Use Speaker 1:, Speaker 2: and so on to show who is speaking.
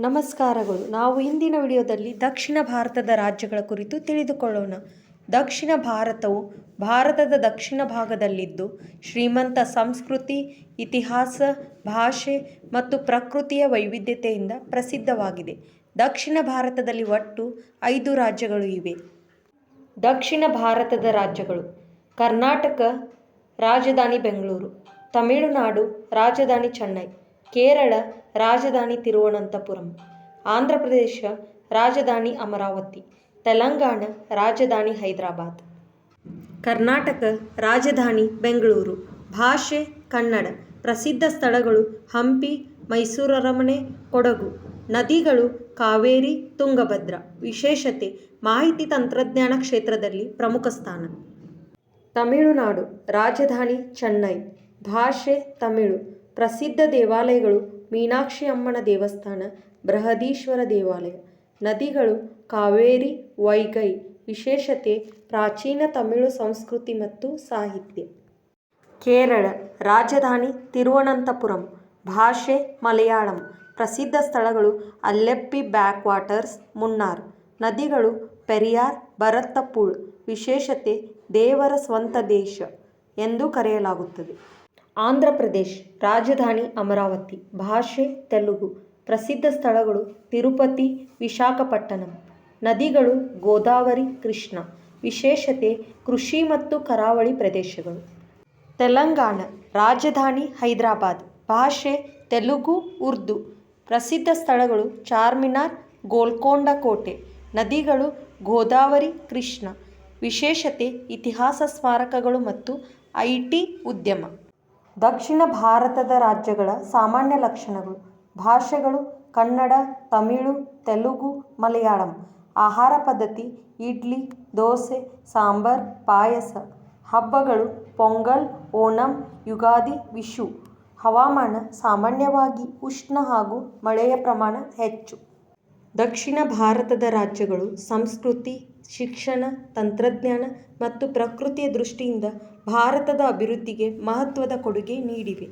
Speaker 1: ನಮಸ್ಕಾರಗಳು. ನಾವು ಇಂದಿನ ವಿಡಿಯೋದಲ್ಲಿ ದಕ್ಷಿಣ ಭಾರತದ ರಾಜ್ಯಗಳ ಕುರಿತು ತಿಳಿದುಕೊಳ್ಳೋಣ. ದಕ್ಷಿಣ ಭಾರತವು ಭಾರತದ ದಕ್ಷಿಣ ಭಾಗದಲ್ಲಿದ್ದು, ಶ್ರೀಮಂತ ಸಂಸ್ಕೃತಿ, ಇತಿಹಾಸ, ಭಾಷೆ ಮತ್ತು ಪ್ರಕೃತಿಯ ವೈವಿಧ್ಯತೆಯಿಂದ ಪ್ರಸಿದ್ಧವಾಗಿದೆ. ದಕ್ಷಿಣ ಭಾರತದಲ್ಲಿ ಒಟ್ಟು ಐದು ರಾಜ್ಯಗಳು ಇವೆ. ದಕ್ಷಿಣ ಭಾರತದ ರಾಜ್ಯಗಳು ಕರ್ನಾಟಕ, ರಾಜಧಾನಿ ಬೆಂಗಳೂರು, ತಮಿಳುನಾಡು, ರಾಜಧಾನಿ ಚೆನ್ನೈ. ಕೇರಳ ರಾಜಧಾನಿ ತಿರುವನಂತಪುರಂ, ಆಂಧ್ರ ಪ್ರದೇಶ ರಾಜಧಾನಿ ಅಮರಾವತಿ, ತೆಲಂಗಾಣ ರಾಜಧಾನಿ ಹೈದರಾಬಾದ್. ಕರ್ನಾಟಕ ರಾಜಧಾನಿ ಬೆಂಗಳೂರು. ಭಾಷೆ ಕನ್ನಡ. ಪ್ರಸಿದ್ಧ ಸ್ಥಳಗಳು ಹಂಪಿ, ಮೈಸೂರು ಅರಮನೆ, ಕೊಡಗು. ನದಿಗಳು ಕಾವೇರಿ, ತುಂಗಭದ್ರ. ವಿಶೇಷತೆ ಮಾಹಿತಿ ತಂತ್ರಜ್ಞಾನ ಕ್ಷೇತ್ರದಲ್ಲಿ ಪ್ರಮುಖ ಸ್ಥಾನ. ತಮಿಳುನಾಡು ರಾಜಧಾನಿ ಚೆನ್ನೈ. ಭಾಷೆ ತಮಿಳು. ಪ್ರಸಿದ್ಧ ದೇವಾಲಯಗಳು ಮೀನಾಕ್ಷಿ ಅಮ್ಮನ ದೇವಸ್ಥಾನ, ಬೃಹದೀಶ್ವರ ದೇವಾಲಯ, ನದಿಗಳು, ಕಾವೇರಿ, ವೈಗೈ, ವಿಶೇಷತೆ ಪ್ರಾಚೀನ ತಮಿಳು ಸಂಸ್ಕೃತಿ ಮತ್ತು ಸಾಹಿತ್ಯ. ಕೇರಳ, ರಾಜಧಾನಿ ತಿರುವನಂತಪುರಂ, ಭಾಷೆ ಮಲಯಾಳಂ, ಪ್ರಸಿದ್ಧ ಸ್ಥಳಗಳು ಅಲ್ಲೆಪ್ಪಿ ಬ್ಯಾಕ್ ವಾಟರ್ಸ್ ಮುನ್ನಾರ್, ನದಿಗಳು ಪೆರಿಯಾರ್, ಭರತಪುಳ್, ವಿಶೇಷತೆ ದೇವರ ಸ್ವಂತ ದೇಶ ಎಂದು ಕರೆಯಲಾಗುತ್ತದೆ. ಆಂಧ್ರ ಪ್ರದೇಶ್, ರಾಜಧಾನಿ ಅಮರಾವತಿ, ಭಾಷೆ, ತೆಲುಗು, ಪ್ರಸಿದ್ಧ ಸ್ಥಳಗಳು ತಿರುಪತಿ, ವಿಶಾಖಪಟ್ಟಣಂ. ನದಿಗಳು ಗೋದಾವರಿ, ಕೃಷ್ಣ. ವಿಶೇಷತೆ ಕೃಷಿ ಮತ್ತು ಕರಾವಳಿ ಪ್ರದೇಶಗಳು. ತೆಲಂಗಾಣ, ರಾಜಧಾನಿ ಹೈದರಾಬಾದ್. ಭಾಷೆ, ತೆಲುಗು, ಉರ್ದು. ಪ್ರಸಿದ್ಧ ಸ್ಥಳಗಳು ಚಾರ್ಮಿನಾರ್ ಗೋಲ್ಕೊಂಡ ಕೋಟೆ ನದಿಗಳು ಗೋದಾವರಿ, ಕೃಷ್ಣ. ವಿಶೇಷತೆ ಇತಿಹಾಸ ಸ್ಮಾರಕಗಳು ಮತ್ತು ಐ ಟಿ ಉದ್ಯಮ. ದಕ್ಷಿಣ ಭಾರತದ ರಾಜ್ಯಗಳ ಸಾಮಾನ್ಯ ಲಕ್ಷಣಗಳು. ಭಾಷೆಗಳು ಕನ್ನಡ, ತಮಿಳು, ತೆಲುಗು, ಮಲಯಾಳಂ. ಆಹಾರ ಪದ್ಧತಿ, ಇಡ್ಲಿ, ದೋಸೆ, ಸಾಂಬಾರ್, ಪಾಯಸ. ಹಬ್ಬಗಳು ಪೊಂಗಲ್, ಓಣಂ, ಯುಗಾದಿ ವಿಷು ಹವಾಮಾನ ಸಾಮಾನ್ಯವಾಗಿ ಉಷ್ಣ ಹಾಗೂ ಮಳೆಯ ಪ್ರಮಾಣ ಹೆಚ್ಚು. ದಕ್ಷಿಣ ಭಾರತದ ರಾಜ್ಯಗಳು ಸಂಸ್ಕೃತಿ ಶಿಕ್ಷಣ ತಂತ್ರಜ್ಞಾನ ಮತ್ತು ಪ್ರಕೃತಿಯ ದೃಷ್ಟಿಯಿಂದ ಭಾರತದ ಅಭಿವೃದ್ಧಿಗೆ ಮಹತ್ವದ ಕೊಡುಗೆ ನೀಡಿವೆ.